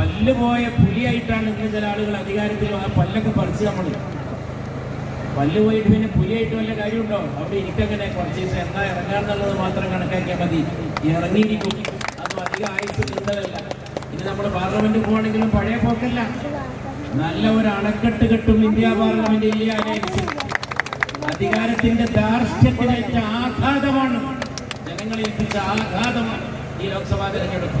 പല്ല് പോയ പുലിയായിട്ടാണ് ഇന്ന് ചില ആളുകൾ അധികാരത്തിൽ ആ പല്ലൊക്കെ പറിച്ച് നമ്മൾ. പല്ല് പോയിട്ട് പിന്നെ പുലിയായിട്ട് വല്ല കാര്യമുണ്ടോ? അവിടെ എനിക്കങ്ങനെ കുറച്ച് ദിവസം എന്താ ഇറങ്ങാന്നുള്ളത് മാത്രം കണക്കാക്കിയാൽ മതി. ഇറങ്ങിയിരിക്കും. അത് അധികം ആയുസ് കിട്ടുന്നതല്ല ഇനി നമ്മൾ പാർലമെന്റ് പോവാണെങ്കിലും പഴയ പോക്കല്ല. നല്ല ഒരു അണക്കെട്ട് കെട്ടും ഇന്ത്യ പാർലമെന്റ് അലയൻസ് അധികാരത്തിന്റെ ധാർഷ്ട്യത്തിനേറ്റ ആഘാതമാണ്. ജനങ്ങളെ ഏൽപ്പിച്ച ആഘാതമാണ് ഈ ലോക്സഭാ തെരഞ്ഞെടുപ്പ്.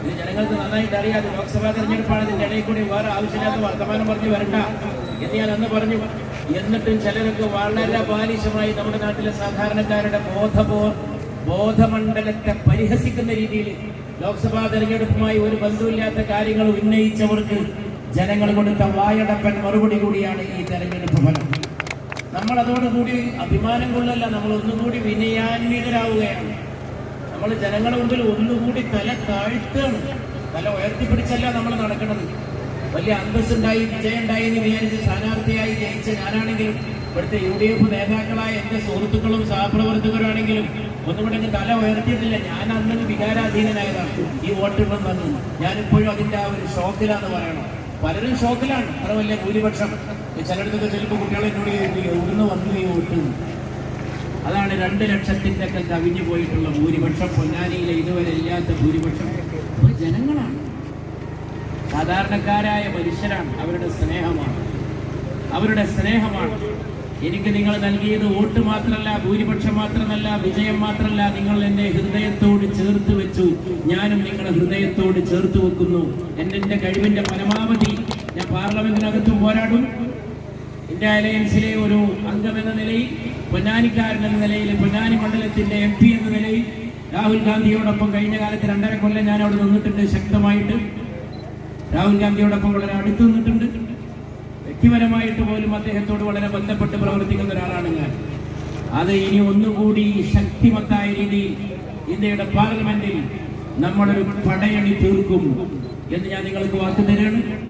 ഇത് ജനങ്ങൾക്ക് നന്നായിട്ട് അറിയാതെ ലോക്സഭാ തെരഞ്ഞെടുപ്പാണ് ഇതിന്റെ ഇടയിൽ കൂടി വേറെ ആവശ്യമില്ലാത്ത വർത്തമാനം പറഞ്ഞു വരണ്ട. എന്ന് ഞാൻ അന്ന് പറഞ്ഞു എന്നിട്ടും ചിലരൊക്കെ വളരെ ബാലിശമായി നമ്മുടെ നാട്ടിലെ സാധാരണക്കാരുടെ ബോധബോ ബോധമണ്ഡലത്തെ പരിഹസിക്കുന്ന രീതിയിൽ ലോക്സഭാ തെരഞ്ഞെടുപ്പുമായി ഒരു ബന്ധമില്ലാത്ത കാര്യങ്ങൾ ഉന്നയിച്ചവർക്ക് ജനങ്ങൾ കൊടുത്ത വായടപ്പൻ മറുപടി കൂടിയാണ് ഈ തെരഞ്ഞെടുപ്പ് ഫലം. നമ്മൾ അതോടുകൂടി അഭിമാനം കൊള്ളല്ല നമ്മൾ ഒന്നുകൂടി വിനയാന്വിതരാവുകയാണ്. നമ്മൾ ജനങ്ങളുടെ മുമ്പിൽ ഒന്നുകൂടി തല താഴ്ത്തുകയാണ്. തല ഉയർത്തിപ്പിടിച്ചല്ല നമ്മൾ നടക്കുന്നത്. വലിയ അന്തസ്സുണ്ടായി വിജയമുണ്ടായി എന്ന് വിചാരിച്ച് സ്ഥാനാർത്ഥിയായി ജയിച്ച ഞാനാണെങ്കിലും ഇവിടുത്തെ യു ഡി എഫ് നേതാക്കളായ എന്റെ സുഹൃത്തുക്കളും സഹപ്രവർത്തകരാണെങ്കിലും ഒന്നും കൂടെ തല ഉയർത്തിയിട്ടില്ല. ഞാൻ അന്ന് വികാരാധീനനായതാണ്. ഈ വോട്ടുകൾ വന്നു. ഞാനിപ്പോഴും അതിന്റെ ആ ഒരു ഷോക്കിലാന്ന് പറയണം. പലരും ഷോക്കിലാണ്. അത്ര വലിയ ഭൂരിപക്ഷം. ചിലയിടത്തൊക്കെ ചിലപ്പോൾ കുട്ടികളെ എന്നോട് ചോദിക്കും, എവിടുന്ന് വന്നു ഈ വോട്ട്? അതാണ് രണ്ട് ലക്ഷത്തിന്റെ ഒക്കെ കവിഞ്ഞു പോയിട്ടുള്ള ഭൂരിപക്ഷം. പൊന്നാനിയിലെ ഇതുവരെ ഇല്ലാത്ത ഭൂരിപക്ഷം ജനങ്ങളാണ്. സാധാരണക്കാരായ മനുഷ്യരാണ്. അവരുടെ സ്നേഹമാണ്. അവരുടെ സ്നേഹമാണ്. എനിക്ക് നിങ്ങൾ നൽകിയത് വോട്ട് മാത്രമല്ല ഭൂരിപക്ഷം മാത്രമല്ല വിജയം മാത്രമല്ല. നിങ്ങൾ എന്നെ ഹൃദയത്തോട് ചേർത്ത് വെച്ചു. ഞാനും നിങ്ങളുടെ ഹൃദയത്തോട് ചേർത്ത് വെക്കുന്നു. എന്റെ എന്റെ കഴിവിന്റെ പരമാവധി ഞാൻ പാർലമെന്റിനകത്തും പോരാടും. ഇന്ത്യ അലയൻസിലെ ഒരു അംഗം എന്ന നിലയിൽ പൊന്നാനിക്കാരൻ എന്ന നിലയിൽ പൊന്നാനി മണ്ഡലത്തിന്റെ എം പി എന്ന നിലയിൽ രാഹുൽ ഗാന്ധിയോടൊപ്പം കഴിഞ്ഞ കാലത്ത് രണ്ടര കൊല്ലം ഞാൻ അവിടെ നിന്നിട്ടുണ്ട് ശക്തമായിട്ട്. രാഹുൽ ഗാന്ധിയോടൊപ്പം വളരെ അടുത്ത് നിന്നിട്ടുണ്ട്. വ്യക്തിപരമായിട്ട് പോലും അദ്ദേഹത്തോട് വളരെ ബന്ധപ്പെട്ട് പ്രവർത്തിക്കുന്ന ഒരാളാണ് ഞാൻ. അത് ഇനി ഒന്നുകൂടി ശക്തിമത്തായ രീതിയിൽ ഇന്ത്യയുടെ പാർലമെന്റിൽ നമ്മളൊരു പടയണി തീർക്കും എന്ന് ഞാൻ നിങ്ങൾക്ക് വാക്ക് തരാണ്